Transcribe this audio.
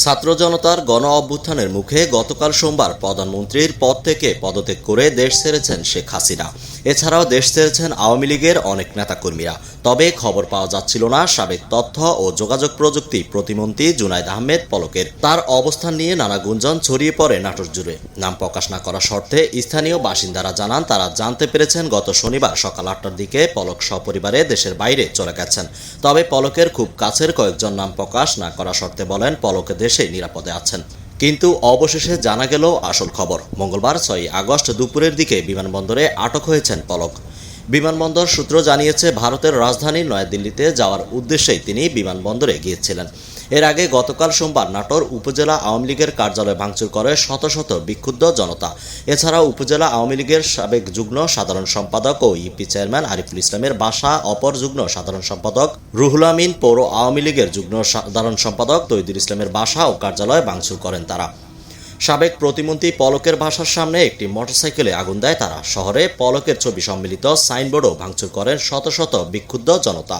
ছাত্র জনতার গণ অভ্যুত্থানের মুখে গতকাল সোমবার প্রধানমন্ত্রীর পদ থেকে পদত্যাগ করে দেশ ছেড়েছেন শেখ হাসিনা। এছাড়াও দেশ ছেড়েছেন আওয়ামী লীগের অনেক নেতাকর্মীরা। তবে খবর পাওয়া যাচ্ছিল না সাবেক তথ্য ও যোগাযোগ প্রযুক্তি প্রতিমন্ত্রী জুনাইদ আহমেদ পলকের। তার অবস্থান নিয়ে নানা গুঞ্জন ছড়িয়ে পড়ে নাটোর জুড়ে। নাম প্রকাশ না করা শর্তে স্থানীয় বাসিন্দারা জানান, তারা জানতে পেরেছেন, গত শনিবার সকাল আটটার দিকে পলক সপরিবারে দেশের বাইরে চলে গেছেন। তবে পলকের খুব কাছের কয়েকজন নাম প্রকাশ না করা শর্তে বলেন, পলক দেশে নিরাপদে আছেন। কিন্তু অবশেষে জানা গেল আসল খবর। মঙ্গলবার ছয় আগস্ট দুপুরের দিকে বিমানবন্দরে আটক হয়েছেন পলক। বিমানবন্দর সূত্র জানিয়েছে, ভারতের রাজধানী নয়াদিল্লিতে যাওয়ার উদ্দেশ্যেই তিনি বিমানবন্দরে গিয়েছিলেন। এর আগে গতকাল সোমবার নাটোর উপজেলা আওয়ামী লীগের কার্যালয় ভাঙচুর করে শত শত বিক্ষুব্ধ জনতা। এছাড়াও উপজেলা আওয়ামী লীগের সাবেক যুগ্ম সাধারণ সম্পাদক ও ইপি চেয়ারম্যান আরিফুল ইসলামের বাসা, অপর যুগ্ম সাধারণ সম্পাদক রুহুল আমিন, পৌর আওয়ামী লীগের যুগ্ম সাধারণ সম্পাদক তৈদুল ইসলামের বাসা ও কার্যালয় ভাঙচুর করেন তারা। সাবেক প্রতিমন্ত্রী পলকের বাসার সামনে একটি মোটরসাইকেলে আগুন দেয় তারা। শহরে পলকের ছবি সম্মিলিত সাইনবোর্ডও ভাঙচুর করেন শত শত বিক্ষুব্ধ জনতা।